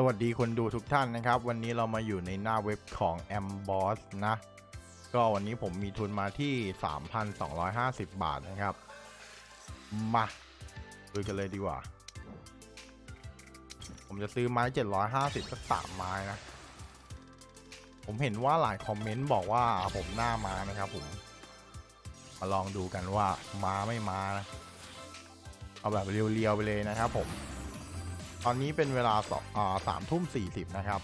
สวัสดีคนดูทุกท่านนะครับ วันนี้เรามาอยู่ในหน้าเว็บของ a m b o s s นะ ก็วันนี้ผมมีทุนมาที่ 3,250 บาทนะครับ มาดูกันเลยดีกว่า ผมจะซื้อไม้ 750 สักสามไม้นะ ผมเห็นว่าหลายคอมเมนต์บอกว่าผมหน้ามานะครับผม มาลองดูกันว่ามาไม่มานะ เอาแบบเรียวๆไปเลยนะครับผม ตอนนี้เป็นเวลาสามทุ่มสี่สิบนะครับ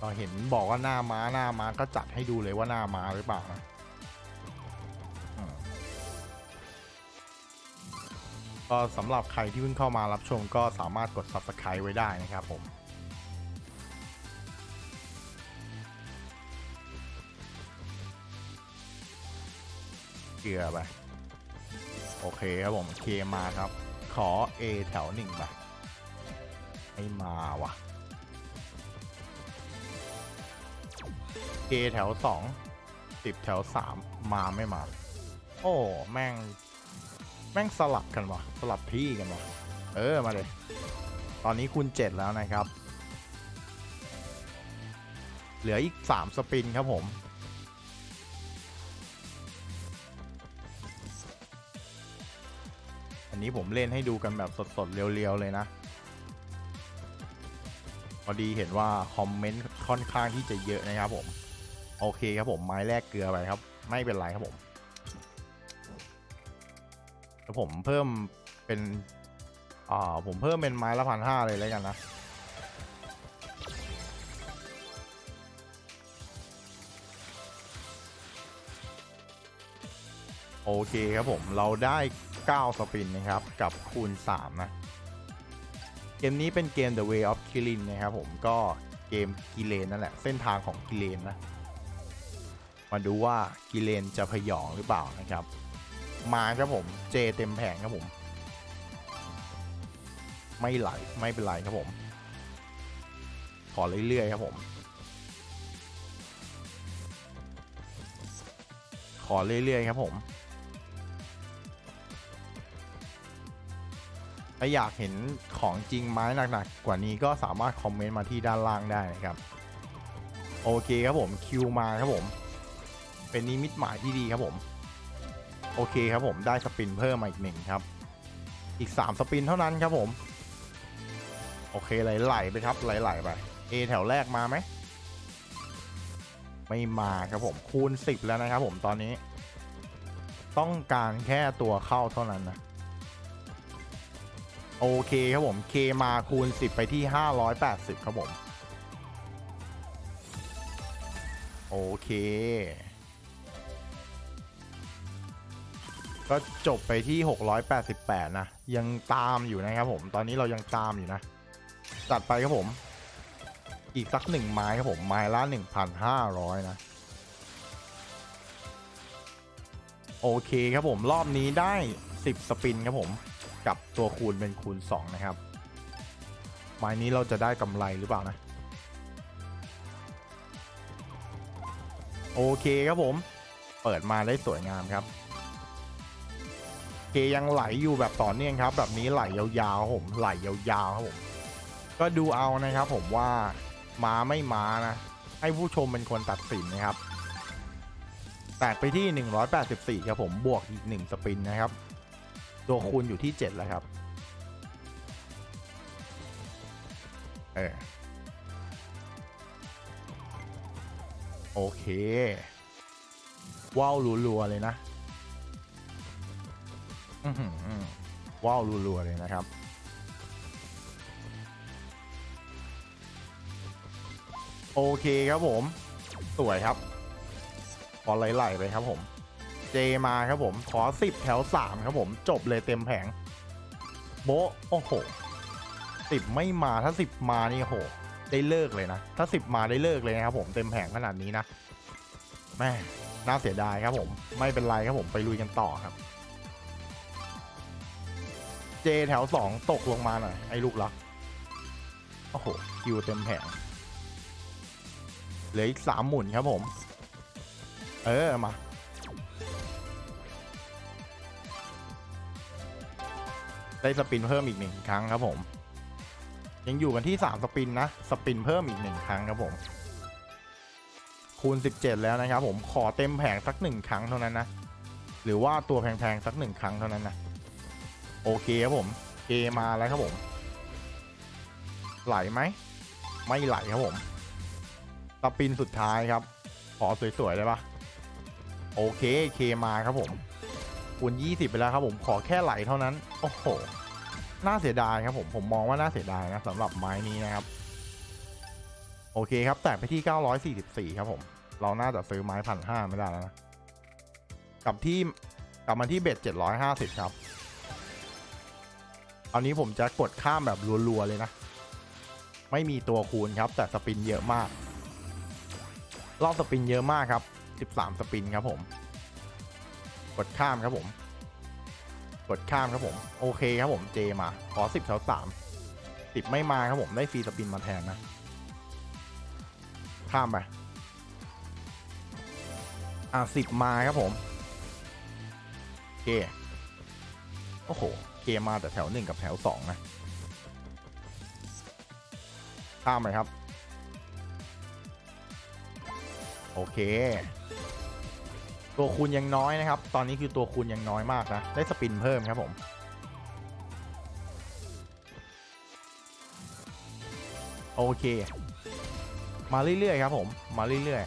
ก็เห็นบอกว่าหน้าม้าหน้าม้าก็จัดให้ดูเลยว่าหน้าม้าหรือเปล่านะก็สำหรับใครที่เพิ่งเข้ามารับชมก็สามารถกด subscribe ไว้ได้นะครับผมเกลือไป โอเคครับผมเคมาครับ ขอ A แถวหนึ่งไป ไม่มาว่ะ A แถวสองสิบแถวสามมาไม่มา โอ้แม่ง แม่งสลับกันวะสลับที่กันวะเออมาเลย ตอนนี้คูณเจ็ดแล้วนะครับ เหลืออีกสามสปินครับผมอันนี้ผมเล่นให้ดูกันแบบสดๆ เรียวๆ เลยนะ อดีเห็นว่าคอมเมนต์ค่อนข้างที่จะเยอะนะครับผมโอเคครับผมไม้แรกเกลือไปครับ ไม่เป็นไรครับผมแล้วผมเพิ่มเป็นอ่าผมเพิ่มเป็นไม้ละพันห้าเลยแล้วกันนะโอเคครับผมเราได้ 9 สปินนะครับ กับคูณ 3 นะ เกมนี้เป็นเกม The Way of Killing นะครับผมก็เกมกิเลนนั่นแหละ เส้นทางของกิเลนนะมาดูว่ากิเลนจะพยองหรือเปล่านะครับ มาครับผมเจเต็มแผงครับผม ไม่ไหลไม่เป็นไรครับผม ขอเรื่อยๆครับผม ขอเรื่อยๆครับผม ถ้าอยากเห็นของจริงไม้หนักๆกว่านี้ก็สามารถคอมเมนต์มาที่ด้านล่างได้นะครับ โอเคครับผมคิวมาครับผม เป็นนิมิตหมายที่ดีครับผม โอเคครับผมได้สปินเพิ่มมาอีกหนึ่งครับ อีก 3 สปินเท่านั้นครับผม โอเคไหลๆไปครับไหลๆไป A แถวแรกมาไหมไม่มาครับผมคูณ 10 แล้วนะครับผมตอนนี้ ต้องการแค่ตัวเข้าเท่านั้นนะ โอเคครับผม K มาคูณ 10 ไปที่ 580 ครับผม โอเค ก็จบไปที่ 688 นะ ยังตามอยู่นะครับผม ตอนนี้เรายังตามอยู่นะ จัดไปครับผม อีกสักหนึ่งไม้ครับผม ไม้ละ 1,500 นะโอเคครับผมรอบนี้ได้ 10 สปินครับผม กับตัวคูณเป็นคูณ 2 นะครับ ไม้นี้เราจะได้กำไรหรือเปล่านะ โอเคครับผม เปิดมาได้สวยงามครับเคยังไหลอยู่แบบต่อเนื่องครับ แบบนี้ไหลยาวๆครับผมไหลยาวๆครับผมก็ดูเอานะครับ ผมว่ามาไม่มานะ ให้ผู้ชมเป็นคนตัดสินนะครับแตกไปที่ 184 ครับผมบวกอีก 1 สปินนะครับ ตัวคูณอยู่ที่ 7 แล้วครับเออโอเคว้าวรัวๆเลยนะว้าวรัวๆเลยนะครับ โอเคครับผม สวยครับขอไหลๆไปครับผม เจมาครับผม ขอสิบแถวสามครับผม จบเลยเต็มแผง โบโอ้โหสิบไม่มาถ้าสิบมานี่โห ได้เลิกเลยนะ ถ้าสิบมาได้เลิกเลยนะครับผมเต็มแผงขนาดนี้นะแม่น่าเสียดายครับผมไม่เป็นไรครับผมไปลุยกันต่อครับ เจแถวสองตกลงมาหน่อยไอ้ลูกรักโอ้โหคิวเต็มแผงเหลืออีกสามหมุนครับผม เออมา ได้สปินเพิ่มอีกหนึ่งครั้งครับผม ยังอยู่กันที่ 3 สปินนะ สปินเพิ่มอีก1ครั้งครับผม คูณ 17 แล้วนะครับผมขอเต็มแผงสัก1ครั้งเท่านั้นนะ หรือว่าตัวแพงๆสัก1ครั้งเท่านั้นนะโอเคครับผมเกมาแล้วครับผม ไหลไหม ไม่ไหลครับผมสปินสุดท้ายครับ ขอสวยๆได้ปะโอเคเคมาครับผม คูณ 20 ไปแล้วครับผมขอแค่ไหลเท่านั้น โอ้โห น่าเสียดายครับผมผมมองว่าน่าเสียดายนะสำหรับไม้นี้นะครับ โอเคครับ แตกไปที่ 944 ครับผม เราน่าจะซื้อไม้พันห้าไม่ได้แล้วนะกลับที่กลับมาที่เบ็ด 750 ครับคราวนี้ผมจะกดข้ามแบบรัวๆเลยนะ ไม่มีตัวคูณครับ แต่สปินเยอะมาก รอบสปินเยอะมากครับ 13 สปินครับผม กดข้ามครับผม กดข้ามครับผม โอเคครับผมเจมา ขอ10แถว3 10ไม่มาครับผมได้ฟรีสปินมาแทนนะ ข้ามไป อะ10มาครับผมเคโอ้โหเคมาแต่แถว1กับแถว2นะ ข้ามไปครับ โอเค ตัวคูณยังน้อยนะครับ ตอนนี้คือตัวคูณยังน้อยมากนะ ได้สปินเพิ่มครับผม โอเค มาเรื่อยๆครับผม มาเรื่อย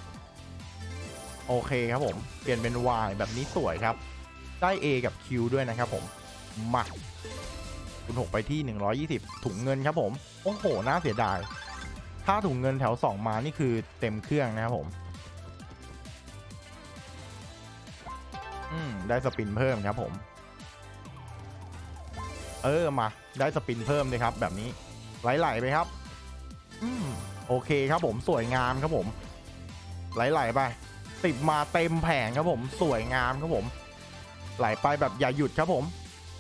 ๆ โอเคครับผม เปลี่ยนเป็น Y แบบนี้สวยครับ ได้ A กับ Q ด้วยนะครับผมมาคุณหกไปที่ 120 ถุงเงินครับผม โอ้โห น่าเสียดาย ถ้าถุงเงินแถว 2 มา นี่คือเต็มเครื่องนะครับผม ได้สปินเพิ่มครับผม เออมา ได้สปินเพิ่มเลยครับ แบบนี้ไหลๆไปครับอืมโอเคครับผมสวยงามครับผม ไหลๆไปติดมาเต็มแผงครับผม สวยงามครับผม ไหลไปแบบอย่าหยุดครับผม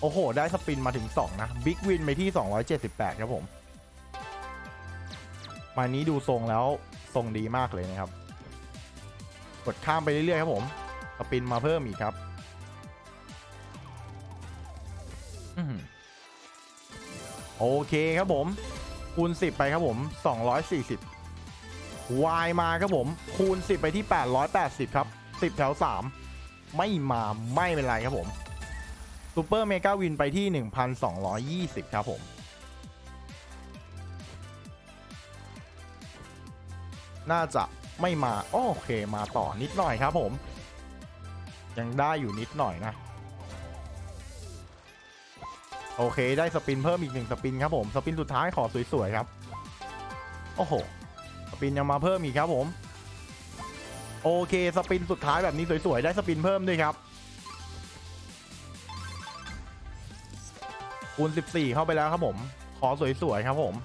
โอ้โห ได้สปินมาถึง 2 นะบิ๊กวินไปที่ 278 ครับผม มานี้ดูทรงแล้วทรงดีมากเลยนะครับ กดข้ามไปเรื่อยๆครับผมสปินมาเพิ่มอีกครับ โอเคครับผม คูณ 10 ไปครับผม 240 Y มาครับผม คูณ 10 ไปที่ 880 ครับ 10 แถว 3 ไม่มาไม่เป็นไรครับผมซูเปอร์เมกาวินไปที่ 1,220 ครับผมน่าจะไม่มา โอเคมาต่อนิดหน่อยครับผม ยังได้อยู่นิดหน่อยนะ โอเค ได้สปินเพิ่มอีกหนึ่งสปินครับผม สปินสุดท้ายขอสวยๆครับ โอ้โห สปินยังมาเพิ่มอีกครับผม โอเค สปินสุดท้ายแบบนี้สวยๆ ได้สปินเพิ่มด้วยครับ คูณ 14 เข้าไปแล้วครับผม ขอสวยๆครับผม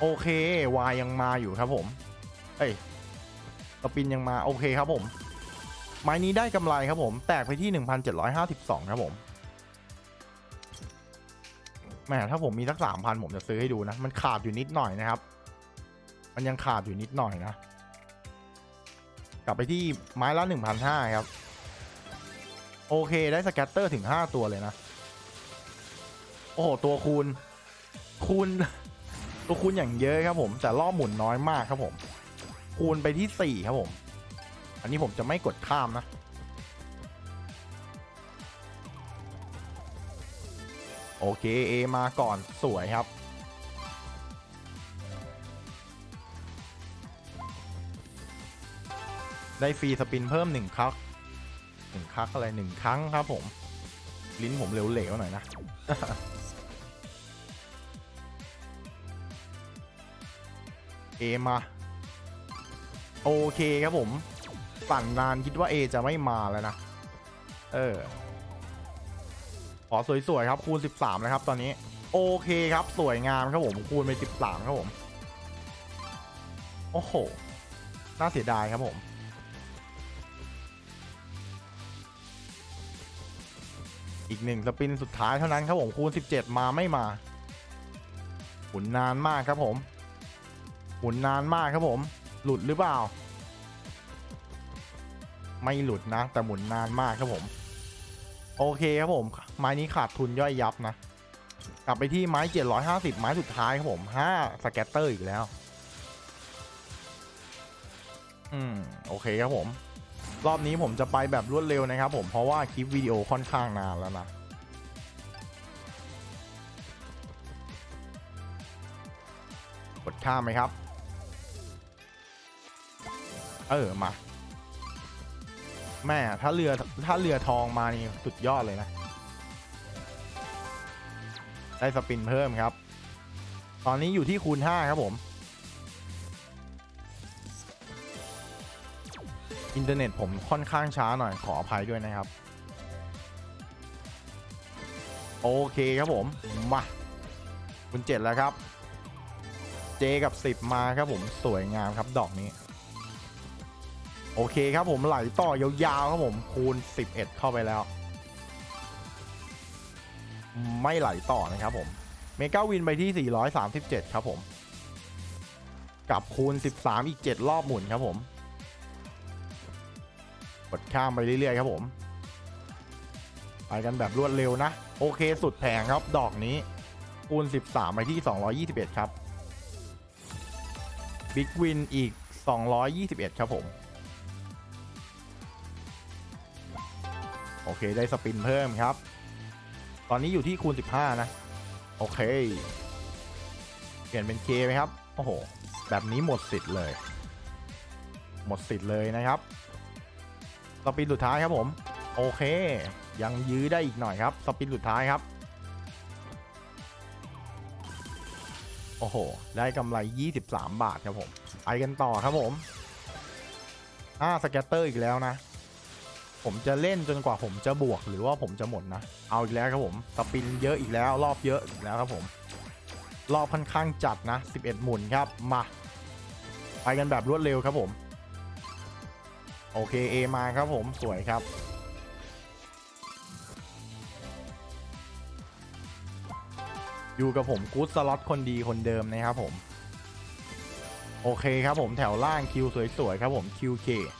โอเควายยังมาอยู่ครับผม เอ้ย สปินยังมา โอเคครับผม ไม้นี้ได้กำไรครับผม แตกไปที่ 1,752 ครับผม แหมถ้าผมมีสักสามพันผมจะซื้อให้ดูนะ มันขาดอยู่นิดหน่อยนะครับ มันยังขาดอยู่นิดหน่อยนะ กลับไปที่ไม้ละหนึ่งพันห้าครับ โอเคได้สแกตเตอร์ถึงห้าตัวเลยนะ โอ้โห ตัวคูณ คูณ ตัวคูณอย่างเยอะครับผม แต่รอบหมุนน้อยมากครับผม คูณไปที่สี่ครับผม อันนี้ผมจะไม่กดข้ามนะ โอเค A มาก่อนสวยครับ ได้ฟรีสปินเพิ่มหนึ่งครั้งหนึ่งครั้งอะไรหนึ่งครั้งครับผม ลิ้นผมเหลวๆหน่อยนะเอมาโอเคครับผมสั่นนานคิดว่า A จะไม่มาแล้วนะ เออ ขอสวยๆครับคูณ 13นะครับตอนนี้โอเคครับสวยงามครับผมคูณไป13ครับผมโอ้โหน่าเสียดายครับผมอีกหนึ่งสปินสุดท้ายเท่านั้นครับผมคูณ 17 มาไม่มาหมุนนานมากครับผมหมุนนานมากครับผม หลุดหรือเปล่า ไม่หลุดนะ แต่หมุนนานมากครับผม โอเคครับผม ไม้นี้ขาดทุนย่อยยับนะ กลับไปที่ไม้ 750 ไม้สุดท้ายครับผม5สแกตเตอร์อีกแล้ว อืม โอเคครับผม รอบนี้ผมจะไปแบบรวดเร็วนะครับผมเพราะว่าคลิปวิดีโอค่อนข้างนานแล้วนะกดข้ามไหมครับ เออ มา แม่ถ้าเรือถ้าเรือทองมานี่สุดยอดเลยนะ ได้สปินเพิ่มครับ ตอนนี้อยู่ที่คูณ 5 ครับผม อินเทอร์เน็ตผมค่อนข้างช้าหน่อยขออภัยด้วยนะครับ โอเคครับผม มาคุณเจ็ดแล้วครับ เจกับ 10 มาครับผมสวยงามครับดอกนี้ โอเคครับผมไหลต่อยาวๆครับผมคูณ 11 เข้าไปแล้ว ไม่ไหลต่อนะครับผมเมกาวินไปที่ 437 ครับผม กับคูณ 13 อีก 7 รอบหมุนครับผม กดข้ามไปเรื่อยๆครับผม ไปกันแบบรวดเร็วนะ โอเคสุดแพงครับดอกนี้ คูณ 13 ไปที่ 221 ครับ บิ๊กวินอีก 221 ครับผม โอเคได้สปินเพิ่มครับ ตอนนี้อยู่ที่คูณ 15 นะ โอเค เปลี่ยนเป็น K ไหมครับ โอ้โห แบบนี้หมดสิทธิ์เลย หมดสิทธิ์เลยนะครับ สปินสุดท้ายครับผม โอเค ยังยื้อได้อีกหน่อยครับ สปินสุดท้ายครับโอ้โห ได้กำไร 23 บาทครับผม ไปกันต่อครับผม อ่า สแกตเตอร์อีกแล้วนะ ผมจะเล่นจนกว่าผมจะบวกหรือว่าผมจะหมดนะ เอาอีกแล้วครับผมสปินเยอะอีกแล้วรอบเยอะอีกแล้วครับผม รอบค่อนข้างจัดนะ 11 หมุนครับมา ไปกันแบบรวดเร็วครับผม โอเค A มาครับผมสวยครับอยู่กับผมกู๊ดสล็อตคนดีคนเดิมนะครับผม โอเคครับผมแถวล่างคิวสวยๆครับผม QK ข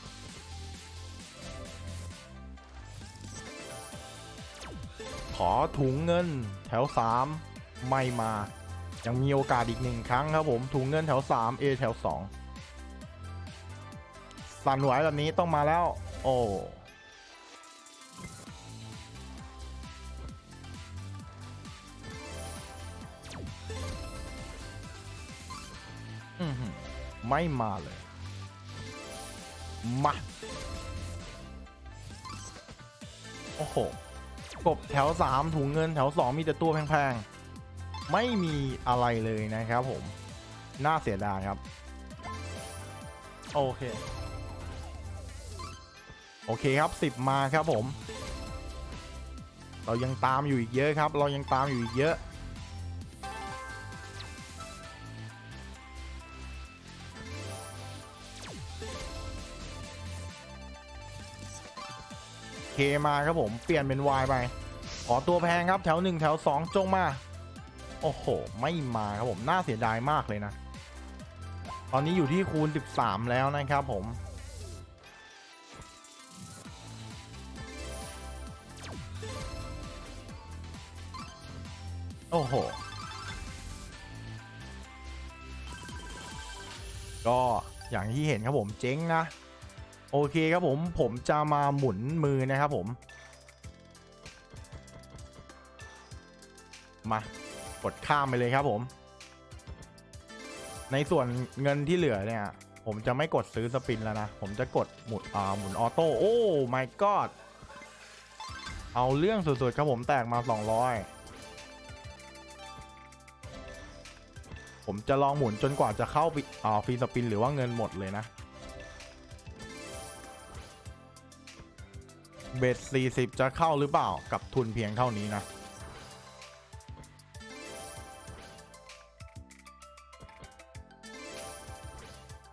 อถุงเงินแถว 3 ไม่มา ยังมีโอกาสอีกหนึ่งครั้งครับผมถุงเงินแถว 3 A แถว 2 สั่นไหวแบบนี้ต้องมาแล้ว โอ้ไม่มาเลย มา โอ้โห กบแถว 3 ถุงเงินแถว 2 มีแต่ตัวแพงๆ ไม่มีอะไรเลยนะครับผม น่าเสียดายครับ โอเค โอเคครับ 10 มาครับผม เรายังตามอยู่อีกเยอะครับ เรายังตามอยู่อีกเยอะ มาครับผมเปลี่ยนเป็น Y ไป ขอตัวแพงครับแถว 1 แถว 2 จงมา โอ้โห ไม่มาครับผมน่าเสียดายมากเลยนะ ตอนนี้อยู่ที่คูณ 13 แล้วนะครับผมโอ้โห ก็อย่างที่เห็นครับผมเจ๊งนะ โอเคครับผมผมจะมาหมุนมือนะครับผม มากดข้ามไปเลยครับผม ในส่วนเงินที่เหลือเนี่ย ผมจะไม่กดซื้อสปินแล้วนะ ผมจะกดหมุนอ่าหมุนออโต้โอ้ my god เอาเรื่องสุดๆครับผมแตกมา 200 ผมจะลองหมุนจนกว่าจะเข้าอ่าฟรีสปินหรือว่าเงินหมดเลยนะ เบส40 จะเข้าหรือเปล่ากับทุนเพียงเท่านี้นะ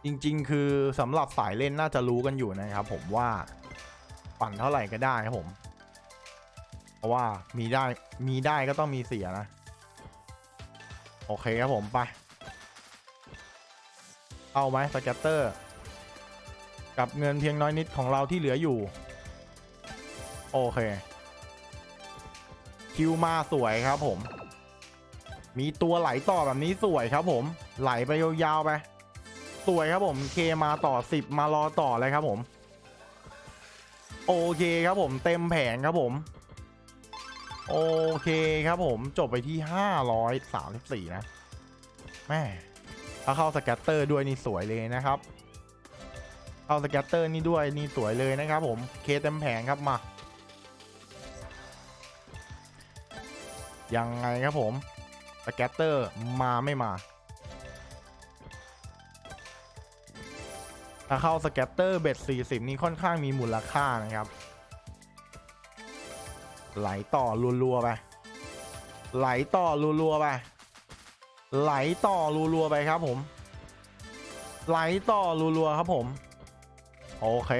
จริงๆ คือสำหรับสายเล่นน่าจะรู้กันอยู่นะครับผมว่าปั่นเท่าไหร่ก็ได้ครับผม เพราะว่ามีได้มีได้ก็ต้องมีเสียนะ โอเคครับผมไปเอาไหมสแกตเตอร์ กับเงินเพียงน้อยนิดของเราที่เหลืออยู่ โอเค คิวมาสวยครับผม มีตัวไหลต่อแบบนี้สวยครับผม ไหลไปยาวๆไป สวยครับผม เคมาต่อ10มารอต่อเลยครับผม โอเคครับผม เต็มแผงครับผม โอเคครับผม จบไปที่534นะ แม่ถ้าเข้าสแกตเตอร์ด้วยนี่สวยเลยนะครับเข้าสแกตเตอร์นี่ด้วยนี่สวยเลยนะครับผม เคเต็มแผงครับมา ยังไงครับผมสแกตเตอร์มาไม่มา ถ้าเข้าสแกตเตอร์เบ็ด40 นี่ค่อนข้างมีมูลค่านะครับ ไหลต่อรัวๆไป ไหลต่อรัวๆไป ไหลต่อรัวๆไปครับผม ไหลต่อรัวๆครับผม โอเค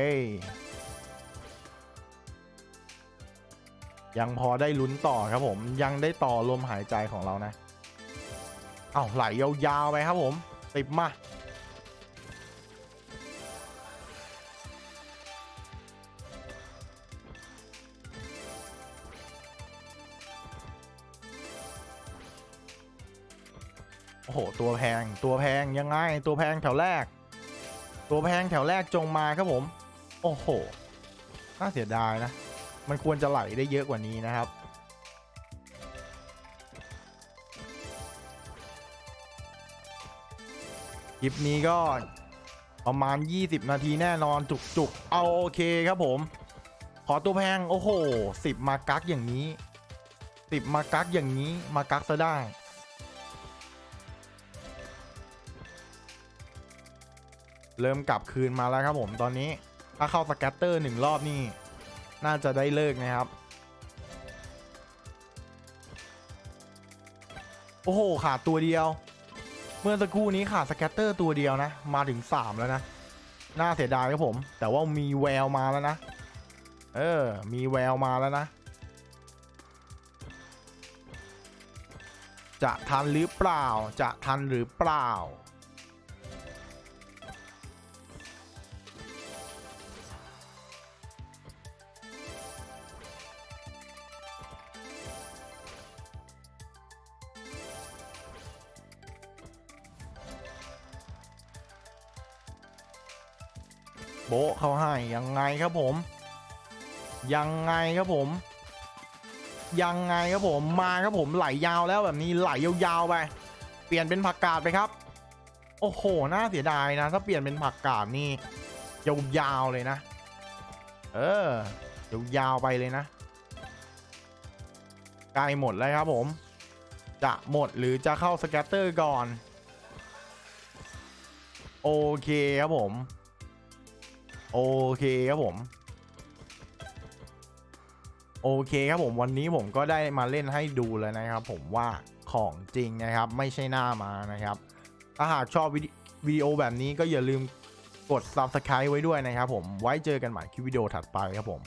ยังพอได้ลุ้นต่อครับผมยังได้ต่อลมหายใจของเรานะเอาไหลยาวๆไปครับผมติดมาโอ้โห ตัวแพง ตัวแพง ยังไง ตัวแพงแถวแรก ตัวแพงแถวแรกจงมาครับผม โอ้โห น่าเสียดายนะ มันควรจะไหลได้เยอะกว่านี้นะครับ คลิปนี้ก็ประมาณ 20 นาทีแน่นอนจุกๆ เอาโอเคครับผม ขอตัวแพง โอ้โห 10 มากักอย่างนี้ 10 มากักอย่างนี้ มากักซะได้เริ่มกลับคืนมาแล้วครับผมตอนนี้ ถ้าเข้าสแกตเตอร์หนึ่งรอบนี่ น่าจะได้เลิกนะครับ โอ้โห ขาดตัวเดียว เมื่อสักครู่นี้ขาดสแกตเตอร์ตัวเดียวนะ มาถึง 3 แล้วนะ น่าเสียดายครับผม แต่ว่ามีแววมาแล้วนะ เออ มีแววมาแล้วนะ จะทันหรือเปล่า จะทันหรือเปล่า โบะเขาให้ยังไงครับผม ยังไงครับผม ยังไงครับผมมาครับผมไหลยาวแล้วแบบนี้ไหลยาวๆไป เปลี่ยนเป็นผักกาดไปครับ โอ้โหน่าเสียดายนะ ถ้าเปลี่ยนเป็นผักกาดนี่ยาวๆเลยนะ เออยาวๆไปเลยนะใกล้หมดแล้วครับผม จะหมดหรือจะเข้าสแกตเตอร์ก่อน โอเคครับผม โอเคครับผม โอเคครับผมวันนี้ผมก็ได้มาเล่นให้ดูแล้วนะครับ ผมว่าของจริงนะครับ ไม่ใช่หน้ามานะครับ ถ้าหากชอบวิดีวิดีโอแบบนี้ก็อย่าลืมกด subscribe ไว้ด้วยนะครับผมไว้เจอกันใหม่คลิปวิดีโอถัดไปครับผม